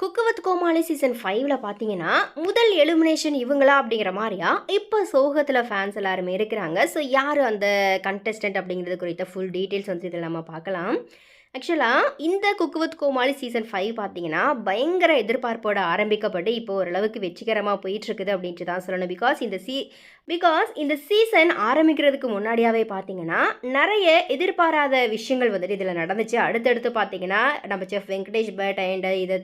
Cook with Komali season ஃபைவ்ல பார்த்தீங்கன்னா முதல் எலிமினேஷன் இவங்களா அப்படிங்கிற மாதிரியா? இப்போ சோகத்தில் ஃபேன்ஸ் எல்லாருமே இருக்கிறாங்க. ஸோ யார் அந்த கண்டெஸ்டன்ட் அப்படிங்கிறது குறித்த ஃபுல் டீட்டெயில்ஸ் வந்து இதில் நம்ம பார்க்கலாம். ஆக்சுவலாக இந்த cook with Komali season five பார்த்தீங்கன்னா பயங்கர எதிர்பார்ப்போட ஆரம்பிக்கப்பட்டு இப்போ ஓரளவுக்கு வெற்றிகரமாக போயிட்டுருக்குது அப்படின்ட்டு தான் சொல்லணும். பிகாஸ் இந்த சீ பிகாஸ் இந்த சீசன் ஆரம்பிக்கிறதுக்கு முன்னாடியாகவே பார்த்தீங்கன்னா நிறைய எதிர்பாராத விஷயங்கள் வந்துட்டு இதில் நடந்துச்சு. அடுத்தடுத்து பார்த்தீங்கன்னா நம்ம செஃப் வெங்கடேஷ் பட் அண்ட் இதை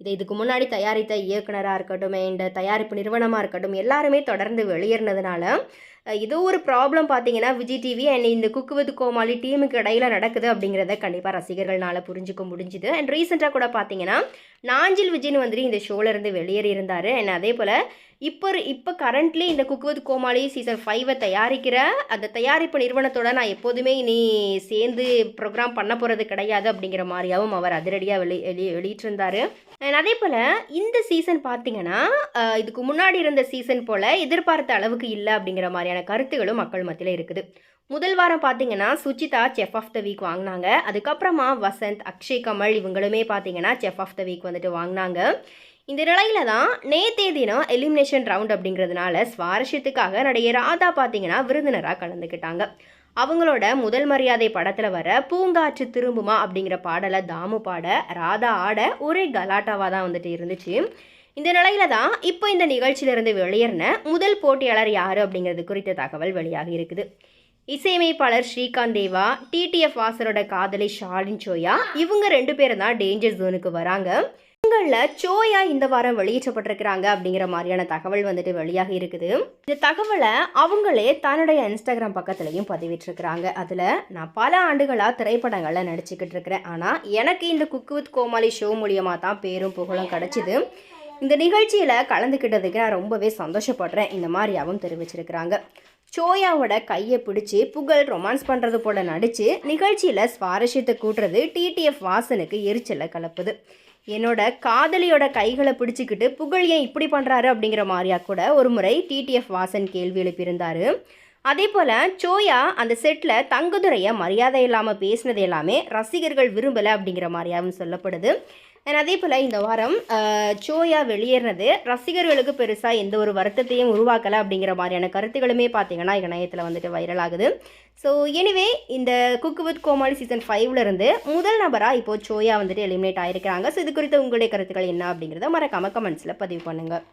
இதை இதுக்கு முன்னாடி தயாரித்த இயக்குனராக இருக்கட்டும் அண்ட் தயாரிப்பு நிறுவனமாக இருக்கட்டும் எல்லாருமே தொடர்ந்து வெளியேறினதுனால ஏதோ ஒரு ப்ராப்ளம் பார்த்தீங்கன்னா விஜய் டிவி அண்ட் இந்த குக்கு வித் கோமாளி டீமுக்கு இடையில நடக்குது அப்படிங்கிறத கண்டிப்பாக ரசிகர்கள்னால புரிஞ்சுக்க முடிஞ்சுது. அண்ட் ரீசெண்டாக கூட பார்த்தீங்கன்னா நாஞ்சில் விஜய்னு வந்துட்டு இந்த ஷோலேருந்து வெளியேறி இருந்தார் அண்ட் அதே போல் இப்போ இப்போ கரண்ட்லி இந்த குக் வித் கோமாளி சீசன் ஃபைவை தயாரிக்கிற அந்த தயாரிப்பு நிறுவனத்தோட நான் எப்போதுமே இனி சேர்ந்து ப்ரோக்ராம் பண்ண போகிறது கிடையாது அப்படிங்கிற மாதிரியாவும் அவர் அதிரடியாக வெளி வெளி வெளியிட்டிருந்தார். அதே போல் இந்த சீசன் பார்த்தீங்கன்னா இதுக்கு முன்னாடி இருந்த சீசன் போல் எதிர்பார்த்த அளவுக்கு இல்லை அப்படிங்கிற மாதிரியான கருத்துகளும் மக்கள் மத்தியில் இருக்குது. முதல் வாரம் பார்த்தீங்கன்னா Suchitha chef of the week வாங்கினாங்க. அதுக்கப்புறமா வசந்த் அக்ஷய் கமல் இவங்களுமே பார்த்தீங்கன்னா செஃப் ஆஃப் த வீக் வந்துட்டு வாங்கினாங்க. இந்த நிலையில தான் நேத்தே தினம் எலிமினேஷன் ரவுண்ட் அப்படிங்கிறதுனால சுவாரஸ்யத்துக்காக நடிகை ராதா பார்த்தீங்கன்னா விருந்தினராக கலந்துக்கிட்டாங்க. அவங்களோட முதல் மரியாதை படத்தில் வர பூங்காற்று திரும்புமா அப்படிங்கிற பாடலை தாமு பாட ராதா ஆட ஒரே கலாட்டாவாக தான் வந்துட்டு இருந்துச்சு. இந்த நிலையில தான் இப்போ இந்த நிகழ்ச்சியிலிருந்து வெளியேறின முதல் போட்டியாளர் யார் அப்படிங்கிறது குறித்த தகவல் வெளியாகி இருக்குது. இசையமைப்பாளர் ஸ்ரீகாந்த் தேவா டிடிஎஃப் வாசரோட காதலி ஷாலின் சோயா இவங்க ரெண்டு பேரும் தான் டேஞ்சர் ஜோனுக்கு வராங்க. இவங்களில் சோயா இந்த வாரம் வெளியேற்றப்பட்டிருக்கிறாங்க அப்படிங்கிற மாதிரியான தகவல் வந்துட்டு வெளியாக இருக்குது. இந்த தகவலை அவங்களே தன்னுடைய இன்ஸ்டாகிராம் பக்கத்துலையும் பதிவிட்டிருக்கிறாங்க. அதில் நான் பல ஆண்டுகளாக திரைப்படங்களில் நடிச்சுக்கிட்டு இருக்கிறேன். ஆனால் எனக்கு இந்த குக்கு வித் கோமாளி ஷோ மூலியமாக தான் பேரும் புகழும் கிடச்சிது. இந்த நிகழ்ச்சியில் கலந்துக்கிட்டதுக்கு நான் ரொம்பவே சந்தோஷப்படுறேன். இந்த மாதிரியாவும் தெரிவிச்சிருக்கிறாங்க. சோயாவோட கையை பிடிச்சி புகழ் ரொமான்ஸ் பண்ணுறது போல நடித்து நிகழ்ச்சியில் சுவாரஸ்யத்தை கூட்டுறது டிடிஎஃப் வாசனுக்கு எரிச்சலை கலப்புது. என்னோட காதலியோட கைகளை பிடிச்சிக்கிட்டு புகழ் ஏன் இப்படி பண்ணுறாரு அப்படிங்கிற மாதிரியா கூட ஒரு முறை டிடிஎஃப் வாசன் கேள்வி எழுப்பியிருந்தார். அதே போல் சோயா அந்த செட்டில் தங்குதுரையை மரியாதை இல்லாமல் பேசினது எல்லாமே ரசிகர்கள் விரும்பலை அப்படிங்கிற மாதிரியாகவும் சொல்லப்படுது. அதே போல் இந்த வாரம் சோயா வெளியேறினது. ரசிகர்களுக்கு பெருசாக எந்த ஒரு வருத்தத்தையும் உருவாக்கலை அப்படிங்கிற மாதிரியான கருத்துக்களுமே பார்த்தீங்கன்னா இணையத்தில் வந்துட்டு வைரல் ஆகுது. ஸோ எனிவே இந்த குக் வித் கோமாளி சீசன் ஃபைவ்லேருந்து முதல் நபராக இப்போது சோயா வந்துட்டு எலிமினேட் ஆகிருக்கிறாங்க ஸோ இது குறித்து உங்களுடைய கருத்துக்கள் என்ன அப்படிங்கிறத மறக்காமல் கமெண்ட்ஸில் பதிவு பண்ணுங்கள்